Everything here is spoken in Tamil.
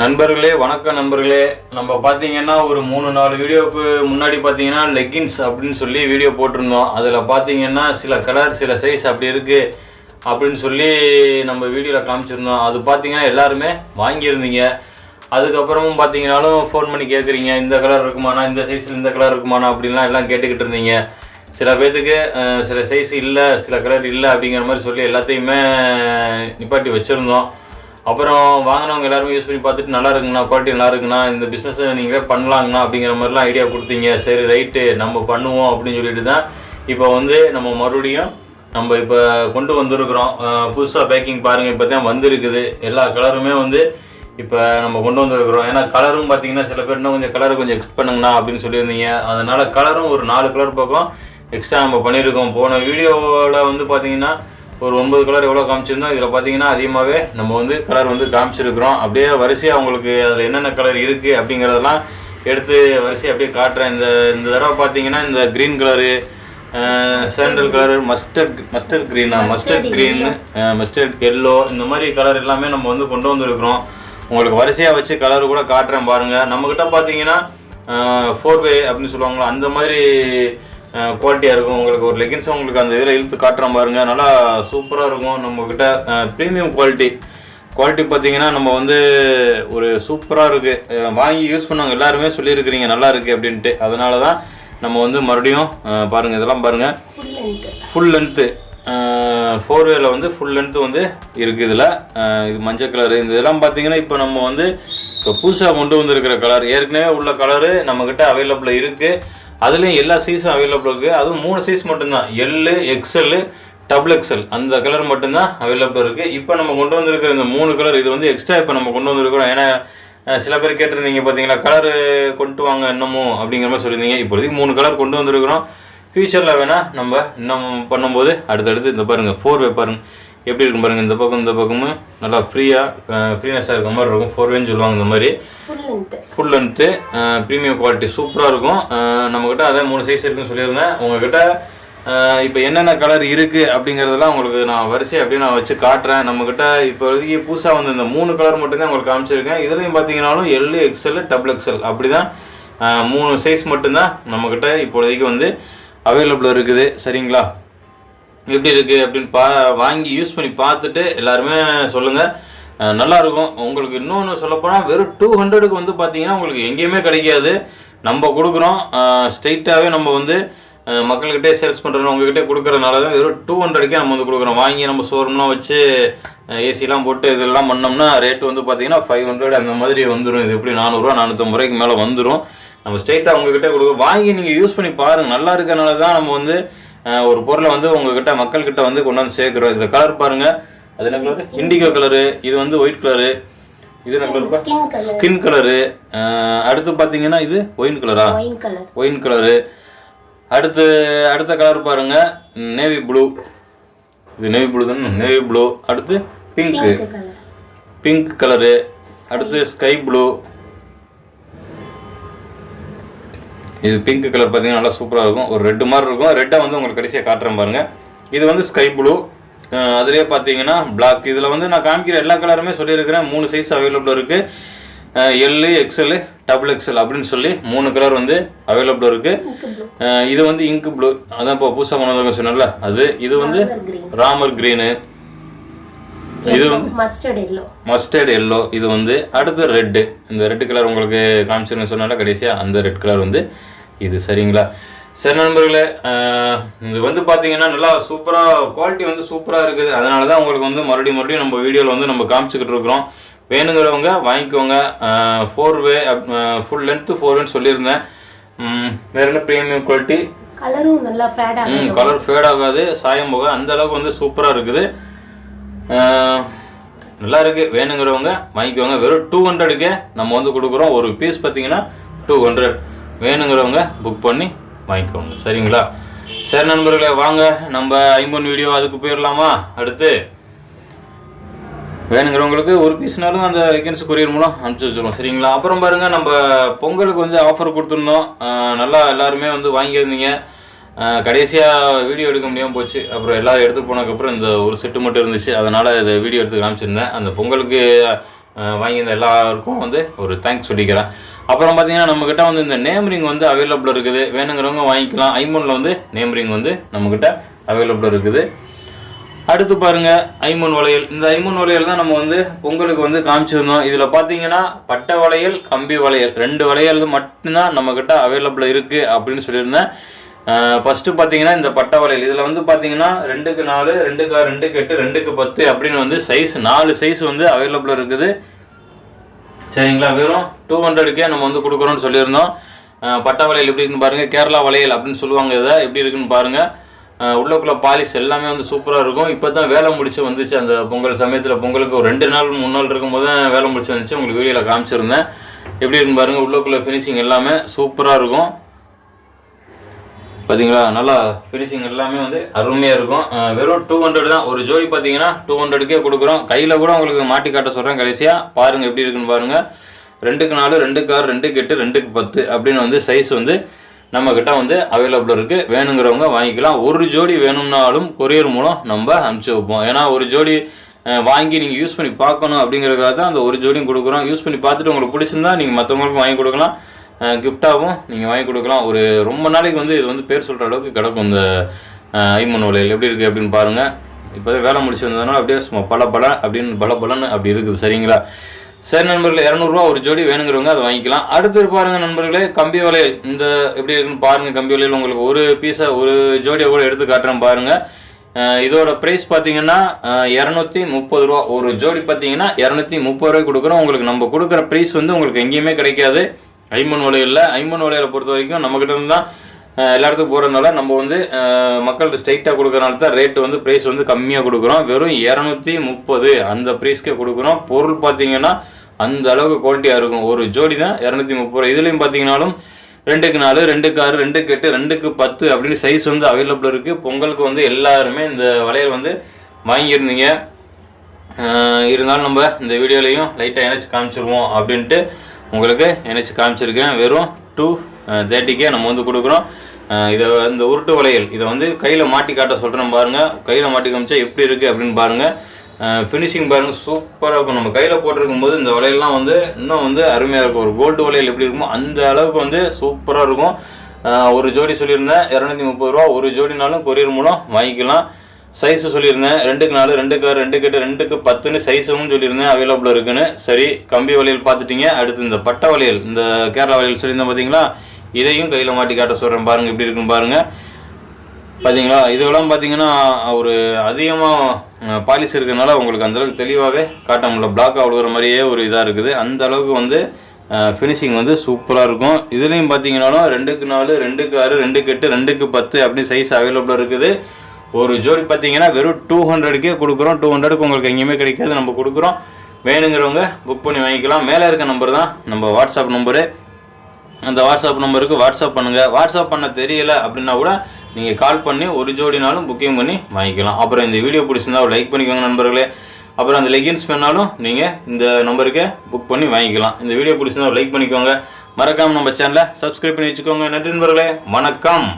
நண்பர்களே வணக்கம் நண்பர்களே. நம்ம பார்த்தீங்கன்னா ஒரு மூணு நாலு வீடியோவுக்கு முன்னாடி பார்த்தீங்கன்னா லெக்கின்ஸ் அப்படின்னு சொல்லி வீடியோ போட்டிருந்தோம். அதில் பார்த்தீங்கன்னா சில கலர் சில சைஸ் அப்படி இருக்குது அப்படின்னு சொல்லி நம்ம வீடியோவில் காமிச்சிருந்தோம். அது பார்த்தீங்கன்னா எல்லாருமே வாங்கியிருந்தீங்க. அதுக்கப்புறமும் பார்த்தீங்கனாலும் ஃபோன் பண்ணி கேட்குறீங்க இந்த கலர் இருக்குமாண்ணா இந்த சைஸில் இந்த கலர் இருக்குமாண்ணா அப்படின்லாம் எல்லாம் கேட்டுக்கிட்டு இருந்தீங்க. சில பேர்த்துக்கு சில சைஸ் இல்லை சில கலர் இல்லை அப்படிங்கிற மாதிரி சொல்லி எல்லாத்தையுமே நிப்பாட்டி வச்சுருந்தோம். அப்புறம் வாங்கினவங்க எல்லாருமே யூஸ் பண்ணி பார்த்துட்டு நல்லா இருக்குங்கண்ணா குவாலிட்டி நல்லா இருக்குண்ணா இந்த பிஸ்னஸை நீங்களே பண்ணலாங்கண்ணா அப்படிங்கிற மாதிரிலாம் ஐடியா கொடுத்தீங்க. சரி ரைட்டு நம்ம பண்ணுவோம் அப்படின்னு சொல்லிட்டு தான் இப்போ வந்து நம்ம மறுபடியும் நம்ம இப்போ கொண்டு வந்திருக்கிறோம். புதுசாக பேக்கிங் பாருங்கள் இப்போ தான் வந்திருக்குது. எல்லா கலருமே வந்து இப்போ நம்ம கொண்டு வந்திருக்கிறோம். ஏன்னா கலரும் பார்த்தீங்கன்னா சில பேர் இன்னும் கொஞ்சம் கலர் கொஞ்சம் எக்ஸ்ட் பண்ணுங்கண்ணா அப்படின்னு சொல்லியிருந்தீங்க. அதனால கலரும் ஒரு நாலு கலர் பக்கம் எக்ஸ்ட்ரா நம்ம பண்ணியிருக்கோம். போன வீடியோவில் வந்து பார்த்தீங்கன்னா ஒரு ஒன்பது கலர் எவ்வளோ காமிச்சிருந்தோம்? இதில் பார்த்தீங்கன்னா அதிகமாகவே நம்ம வந்து கலர் வந்து காமிச்சிருக்கிறோம். அப்படியே வரிசையாக உங்களுக்கு அதில் என்னென்ன கலர் இருக்குது அப்படிங்கிறதெல்லாம் எடுத்து வரிசையாக அப்படியே காட்டுறேன். இந்த இந்த தடவை பார்த்தீங்கன்னா இந்த green colour sandal colour mustard mustard க்ரீனா mustard green mustard yellow இந்த மாதிரி கலர் எல்லாமே நம்ம வந்து கொண்டு வந்திருக்கிறோம். உங்களுக்கு வரிசையாக வச்சு கலர் கூட காட்டுறேன் பாருங்கள் நம்மக்கிட்ட பார்த்தீங்கன்னா ஃபோர் வே அப்படின்னு சொல்லுவாங்களா? அந்த மாதிரி குவாலிட்டியாக இருக்கும் உங்களுக்கு ஒரு லெகின்ஸ் உங்களுக்கு அந்த இதில் இழுத்து காட்டுறோம் பாருங்க நல்லா சூப்பராக இருக்கும் நம்மக்கிட்ட ப்ரீமியம் குவாலிட்டி குவாலிட்டி பார்த்தீங்கன்னா நம்ம வந்து ஒரு சூப்பராக இருக்குது வாங்கி யூஸ் பண்ணவங்க எல்லாருமே சொல்லியிருக்கிறீங்க நல்லா இருக்குது அப்படின்ட்டு. அதனால தான் நம்ம வந்து மறுபடியும் அஹ், பாருங்க இதெல்லாம் பாருங்கள் full length full length four வேல வந்து ஃபுல் லென்த்து வந்து இருக்குது இதில். இது மஞ்சள் கலரு இந்த இதெல்லாம் பார்த்தீங்கன்னா இப்போ நம்ம வந்து இப்போ புதுசாக கொண்டு வந்திருக்கிற கலர் ஏற்கனவே உள்ள கலரு நம்மக்கிட்ட அவைலபிள் இருக்குது அதுலேயும் எல்லா சைஸும் அவைலபிள் இருக்குது அதுவும் மூணு சைஸ் மட்டும்தான். எல்லு எக்ஸ்எல்லு டபுள் எக்ஸ்எல் அந்த கலர் மட்டும்தான் அவைலபிள் இருக்குது இப்போ நம்ம கொண்டு வந்திருக்கிற இந்த மூணு கலர் இது வந்து எக்ஸ்ட்ரா இப்போ நம்ம கொண்டு வந்திருக்கிறோம். ஏன்னா சில பேர் கேட்டிருந்தீங்க பார்த்தீங்களா கலரு கொண்டு வாங்க இன்னமும் அப்படிங்கிற மாதிரி சொல்லியிருந்தீங்க. இப்போதைக்கு மூணு கலர் கொண்டு வந்திருக்கிறோம். ஃபியூச்சரில் வேணால் நம்ம இன்னும் பண்ணும்போது அடுத்தடுத்து இந்த பாருங்கள் ஃபோர் வே பாருங்க எப்படி இருக்கும் பாருங்கள் இந்த பக்கம் இந்த பக்கமும் நல்லா ஃப்ரீயாக ஃப்ரீனஸாக இருக்க மாதிரி இருக்கும். ஃபோர் வேன்னு சொல்லுவாங்க இந்த மாதிரி. ஃபுல் லென்த்து ப்ரீமியம் குவாலிட்டி சூப்பராக இருக்கும். Uh, நம்மக்கிட்ட அதே மூணு சைஸ் இருக்குன்னு சொல்லியிருந்தேன். உங்ககிட்ட uh, இப்போ என்னென்ன கலர் இருக்குது அப்படிங்கிறதெல்லாம் உங்களுக்கு நான் வரிசை அப்படியே நான் வச்சு காட்டுறேன். நம்மக்கிட்ட இப்போதைக்கு புதுசாக வந்து இந்த மூணு கலர் மட்டும்தான் உங்களுக்கு காமிச்சிருக்கேன். இதுலேயும் பார்த்தீங்கன்னாலும் எல்லு எக்ஸல் டபுள் எக்ஸ்எல் அப்படி தான் uh, மூணு சைஸ் மட்டும்தான் நம்மக்கிட்ட இப்போதைக்கு வந்து அவைலபிள் இருக்குது. சரிங்களா? எப்படி இருக்குது அப்படின்னு பா வாங்கி யூஸ் பண்ணி பார்த்துட்டு எல்லாருமே சொல்லுங்கள் நல்லாயிருக்கும். உங்களுக்கு இன்னொன்று சொல்லப்போனால் வெறும் டூ ஹண்ட்ரடுக்கு வந்து பார்த்தீங்கன்னா உங்களுக்கு எங்கேயுமே கிடைக்காது. நம்ம கொடுக்குறோம். ஸ்ட்ரைட்டாகவே நம்ம வந்து மக்கள்கிட்டே சேல்ஸ் பண்ணுறோம் உங்ககிட்ட கொடுக்குறதுனால தான் வெறும் டூ ஹண்ட்ரடுக்கே நம்ம வந்து கொடுக்குறோம். வாங்கி நம்ம ஷோரூம்லாம் வச்சு ஏசிலாம் போட்டு இதெல்லாம் பண்ணோம்னா ரேட்டு வந்து பார்த்தீங்கன்னா ஃபைவ் ஹண்ட்ரட் அந்த மாதிரி வந்துடும் இது எப்படி நானூறுரூவா நானூற்றம்பது ரூபாய்க்கு மேலே வந்துடும் நம்ம ஸ்ட்ரைட்டாக உங்ககிட்ட கொடுக்குறோம். வாங்கி நீங்கள் யூஸ் பண்ணி பாருங்கள் நல்லா இருக்கிறனால தான் நம்ம வந்து ஒரு பொருளை வந்து உங்ககிட்ட மக்கள்கிட்ட வந்து கொண்டாந்து சேர்க்குறோம். இதில் கலர் பாருங்கள் அது என்ன கலரு இண்டிகோ கலரு இது வந்து ஒயிட் கலரு இது என்ன கலர் ஸ்கின் கலர் அடுத்து பார்த்தீங்கன்னா இது ஒயின் கலரா ஒயின் கலர் அடுத்து அடுத்த கலர் பாருங்க. நேவி ப்ளூ இது நேவி ப்ளூ தானே? நேவி ப்ளூ அடுத்து pink pink colour pink colour அடுத்து ஸ்கை ப்ளூ இது பிங்க் கலர் பார்த்தீங்கன்னா நல்லா சூப்பராக இருக்கும். ஒரு ரெட்டு மாதிரி இருக்கும். ரெட்டை வந்து உங்களுக்கு கடைசியாக காட்டுறேன் பாருங்க. இது வந்து ஸ்கை ப்ளூ அதுலேயே பார்த்தீங்கன்னா Black இதில் வந்து நான் காமிக்கிற எல்லா கலருமே சொல்லியிருக்கிறேன். மூணு சைஸ் அவைலபிள் இருக்குது எல்லு எக்ஸ்எல் டபுள் எக்ஸ்எல் அப்படின்னு சொல்லி மூணு கலர் வந்து அவைலபிள் இருக்குது இது வந்து இங்க் ப்ளூ அதான் இப்போ புதுசாக வந்தவங்க சொன்னல அது. இது வந்து ராமர் க்ரீனு இது வந்து மஸ்டர்ட் எல்லோ இது வந்து அடுத்து ரெட்டு இந்த ரெட் கலர் உங்களுக்கு காமிச்சிருங்க சொன்னால கடைசியாக அந்த ரெட் கலர் வந்து. இது சரிங்களா? சரி நண்பர்களே இது வந்து பார்த்தீங்கன்னா நல்லா சூப்பராக குவாலிட்டி வந்து சூப்பராக இருக்குது. அதனால தான் உங்களுக்கு வந்து மறுபடியும் மறுபடியும் நம்ம வீடியோவில் வந்து நம்ம காமிச்சிக்கிட்டு இருக்கிறோம். வேணுங்கிறவங்க வாங்கிக்கோங்க. Four way full length four வேன்னு சொல்லியிருந்தேன். வேற என்ன ப்ரீமியம் குவாலிட்டி கலரும் நல்லா ஃபேட் ஆகும் கலர் ஃபேட் ஆகாது. சாயம் போக அந்த அளவுக்கு வந்து சூப்பராக இருக்குது. நல்லா இருக்கு. வேணுங்கிறவங்க வாங்கிக்கோங்க. வெறும் டூ ஹண்ட்ரடுக்கே நம்ம வந்து கொடுக்குறோம். ஒரு பீஸ் பார்த்தீங்கன்னா டூ ஹண்ட்ரட் வேணுங்கிறவங்க புக் பண்ணி வாங்கிக்கோங்க. சரிங்களா? சரி நண்பர்களே வாங்க. நம்ம ஐம்பன் வீடியோ அதுக்கு போயிடலாமா அடுத்து. வேணுங்கிறவங்களுக்கு ஒரு பீஸ்னாலும் அந்த ரெக்கன்ஸ் கொரியர் மூலம் அனுப்பிச்சி வச்சுருவோம். சரிங்களா? அப்புறம் பாருங்கள் நம்ம பொங்கலுக்கு வந்து ஆஃபர் கொடுத்துருந்தோம். நல்லா எல்லாருமே வந்து வாங்கியிருந்தீங்க. கடைசியாக வீடியோ எடுக்க முடியாமல் போச்சு. அப்புறம் எல்லோரும் எடுத்து போனதுக்கப்புறம் இந்த ஒரு செட்டு மட்டும் இருந்துச்சு. அதனால் இதை வீடியோ எடுத்து காமிச்சிருந்தேன். அந்த பொங்கலுக்கு வாங்கியிருந்த எல்லாருக்கும் வந்து ஒரு தேங்க்ஸ் சொல்லிக்கிறேன். அப்புறம் பார்த்தீங்கன்னா நம்மக்கிட்ட வந்து இந்த நேம் ரிங் வந்து அவைலபிள் இருக்குது. வேணுங்கிறவங்க வாங்கிக்கலாம். ஐமோனில் வந்து நேம் ரிங் வந்து நம்மக்கிட்ட அவைலபிள் இருக்குது. அடுத்து பாருங்க ஐமோன் வளையல். இந்த ஐமோன் வளையல் தான் நம்ம வந்து பொங்கலுக்கு வந்து காமிச்சிருந்தோம். இதில் பார்த்தீங்கன்னா பட்டை வளையல் கம்பி வளையல். ரெண்டு வளையல் மட்டும்தான் நம்மக்கிட்ட அவைலபிள் இருக்குது அப்படின்னு சொல்லியிருந்தேன். ஃபஸ்ட்டு பார்த்தீங்கன்னா இந்த பட்டை வளையல் இதில் வந்து பார்த்தீங்கன்னா ரெண்டுக்கு நாலு ரெண்டுக்கு ஆறு ரெண்டுக்கு எட்டு ரெண்டுக்கு பத்து அப்படின்னு வந்து சைஸ் நாலு சைஸ் வந்து அவைலபிள் இருக்குது. சரிங்களா? வெறும் டூ ஹண்ட்ரடுக்கே நம்ம வந்து கொடுக்குறோம்னு சொல்லியிருந்தோம். பட்டா வளையல் எப்படி இருக்குன்னு பாருங்கள் கேரளா வளையல் அப்படின்னு சொல்லுவாங்க. இதை எப்படி இருக்குன்னு பாருங்கள் அஹ் உள்ளக்குள்ள பாலிஷ் எல்லாமே வந்து சூப்பராக இருக்கும். இப்போ தான் வேலை முடிச்சு வந்துச்சு. அந்த பொங்கல் சமயத்தில் பொங்கலுக்கு ஒரு ரெண்டு நாள் மூணு நாள் இருக்கும்போது தான் வேலை முடிச்சு வந்துச்சு. உங்களுக்கு வீடியோவில் காமிச்சிருந்தேன். எப்படி இருக்குன்னு பாருங்கள் உள்ளக்குள்ள ஃபினிஷிங் எல்லாமே சூப்பராக இருக்கும். பார்த்தீங்களா நல்லா ஃபினிஷிங் எல்லாமே வந்து அருமையாக இருக்கும். வெறும் டூ ஹண்ட்ரட் தான். ஒரு ஜோடி பார்த்தீங்கன்னா டூ ஹண்ட்ரடுக்கே கொடுக்குறோம். கையில் கூட உங்களுக்கு மாட்டி காட்ட சொல்கிறேன் கடைசியாக பாருங்கள் எப்படி இருக்குன்னு பாருங்கள் ரெண்டுக்கு நாலு ரெண்டுக்கு ஆறு ரெண்டுக்கு எட்டு ரெண்டுக்கு பத்து அப்படின்னு வந்து சைஸ் வந்து நம்மக்கிட்ட வந்து அவைலபிள் இருக்குது வேணுங்கிறவங்க வாங்கிக்கலாம். ஒரு ஜோடி வேணும்னாலும் கொரியர் மூலம் நம்ம அனுப்பிச்சி வைப்போம். ஏன்னா ஒரு ஜோடி வாங்கி நீங்கள் யூஸ் பண்ணி பார்க்கணும் அப்படிங்கிறதுக்காக தான் அந்த ஒரு ஜோடியும் கொடுக்குறோம். யூஸ் பண்ணி பார்த்துட்டு உங்களுக்கு பிடிச்சிருந்தா நீங்கள் மற்றவங்களுக்கும் வாங்கி கொடுக்கலாம். கிஃப்டாகவும் நீங்கள் வாங்கி கொடுக்கலாம். ஒரு ரொம்ப நாளைக்கு வந்து இது வந்து பேர் சொல்கிற அளவுக்கு கிடக்கும் இந்த ஐமன் வளையல். எப்படி இருக்குது அப்படின்னு பாருங்கள் இப்போ வேலை முடிச்சு வந்ததுனால அப்படியே சும்மா பல பல அப்படின்னு பல பலன்னு அப்படி இருக்குது சரிங்களா? சரி நண்பர்களே இரநூறுவா ஒரு ஜோடி வேணுங்கிறவங்க அதை வாங்கிக்கலாம். அடுத்து பாருங்கள் நண்பர்களே கம்பி வளையல். இந்த எப்படி இருக்குன்னு பாருங்கள் கம்பி வளையல். உங்களுக்கு ஒரு பீஸை ஒரு ஜோடியை கூட எடுத்து காட்டுறேன் பாருங்கள் இதோட ப்ரைஸ் பார்த்தீங்கன்னா இரநூத்தி முப்பது ரூபா. ஒரு ஜோடி பார்த்தீங்கன்னா இரநூத்தி முப்பது ரூபாய் கொடுக்குறோம். உங்களுக்கு நம்ம கொடுக்குற ப்ரைஸ் வந்து உங்களுக்கு எங்கேயுமே கிடைக்காது. ஐமன் வலையில் ஐமன் வளையலை பொறுத்த வரைக்கும் நம்மக்கிட்ட இருந்து தான் எல்லா இடத்துக்கும் போகிறதுனால நம்ம வந்து மக்கள்கிட்ட ஸ்ட்ரைட்டாக கொடுக்கறனால தான் ரேட்டு வந்து ப்ரைஸ் வந்து கம்மியாக கொடுக்குறோம். வெறும் இரநூத்தி முப்பது அந்த ப்ரைஸ்க்கே கொடுக்குறோம். பொருள் பார்த்தீங்கன்னா அந்த அளவுக்கு குவாலிட்டியாக இருக்கும். ஒரு ஜோடி தான் இரநூத்தி முப்பது ரூபா இதுலேயும் பார்த்தீங்கன்னாலும் ரெண்டுக்கு நாலு ரெண்டுக்கு ஆறு ரெண்டுக்கு எட்டு ரெண்டுக்கு பத்து அப்படின்னு சைஸ் வந்து அவைலபிள் இருக்குது பொங்கலுக்கு வந்து எல்லாருமே இந்த வளையல் வந்து வாங்கியிருந்தீங்க. இருந்தாலும் நம்ம இந்த வீடியோலையும் லைட்டாக இணைச்சி காமிச்சிருவோம் அப்படின்ட்டு உங்களுக்கு இணைச்சி காமிச்சிருக்கேன். வெறும் டூ தேர்ட்டிக்கே நம்ம வந்து கொடுக்குறோம். இதை இந்த உருட்டு வளையல் இதை வந்து கையில் மாட்டி காட்ட சொல்கிறேன் பாருங்கள் கையில் மாட்டி காமிச்சா எப்படி இருக்குது அப்படின்னு பாருங்கள் ஃபினிஷிங் பாருங்கள் சூப்பராக இருக்கும். நம்ம கையில் போட்டிருக்கும் போது இந்த வளையல்லாம் வந்து இன்னும் வந்து அருமையாக இருக்கும். ஒரு கோல்டு வளையல் எப்படி இருக்குமோ அந்த அளவுக்கு வந்து சூப்பராக இருக்கும். ஒரு ஜோடி சொல்லியிருந்தேன் இரநூத்தி முப்பது ரூபா. ஒரு ஜோடினாலும் கொரியர் மூலம் வாங்கிக்கலாம். சைஸ் சொல்லியிருந்தேன். ரெண்டுக்கு நாலு ரெண்டுக்கு ஆறு ரெண்டுக்கு எட்டு ரெண்டுக்கு பத்துன்னு சைஸும் சொல்லியிருந்தேன். அவைலபிள் இருக்குன்னு. சரி கம்பி வளையல் பார்த்துட்டீங்க. அடுத்து இந்த பட்டை வளையல் இந்த கேரளா வளையல் சொல்லியிருந்தேன் பார்த்தீங்களா இதையும் கையில் மாட்டி காட்ட சொல்கிறேன் பாருங்கள் எப்படி இருக்குன்னு பாருங்கள் பார்த்தீங்களா இதெல்லாம் பார்த்தீங்கன்னா ஒரு அதிகமாக பாலிஸ் இருக்கிறனால உங்களுக்கு அந்தளவுக்கு தெளிவாகவே காட்ட முடியல. பிளாக் விழுகிற மாதிரியே ஒரு இதாக இருக்குது. அந்த அளவுக்கு வந்து ஃபினிஷிங் வந்து சூப்பராக இருக்கும். இதுலேயும் பார்த்தீங்கன்னாலும் ரெண்டுக்கு நாலு ரெண்டுக்கு ஆறு ரெண்டுக்கு எட்டு ரெண்டுக்கு பத்து அப்படி சைஸ் அவைலபிளாக இருக்குது. ஒரு ஜோடி பார்த்தீங்கன்னா வெறும் டூ ஹண்ட்ரடுக்கே கொடுக்குறோம். டூ ஹண்ட்ரடுக்கு உங்களுக்கு எங்கேயுமே கிடைக்காது. நம்ம கொடுக்குறோம். வேணுங்கிறவங்க புக் பண்ணி வாங்கிக்கலாம். மேலே இருக்க நம்பர் தான் நம்ம வாட்ஸ்அப் நம்பரு அந்த வாட்ஸ்அப் நம்பருக்கு வாட்ஸ்அப் பண்ணுங்கள் வாட்ஸ்அப் பண்ண தெரியல அப்படின்னா கூட நீங்கள் கால் பண்ணி ஒரு ஜோடினாலும் புக்கிங் பண்ணி வாங்கிக்கலாம். அப்புறம் இந்த வீடியோ பிடிச்சிருந்தா ஒரு லைக் பண்ணிக்கோங்க நண்பர்களே. அப்புறம் அந்த லெகின்ஸ் வேணாலும் நீங்கள் இந்த நம்பருக்கே புக் பண்ணி வாங்கிக்கலாம். இந்த வீடியோ பிடிச்சிருந்தா ஒரு லைக் பண்ணிக்கோங்க. மறக்காமல் நம்ம சேனலை சப்ஸ்கிரைப் பண்ணி வச்சுக்கோங்க. நன்றி நண்பர்களே. வணக்கம்.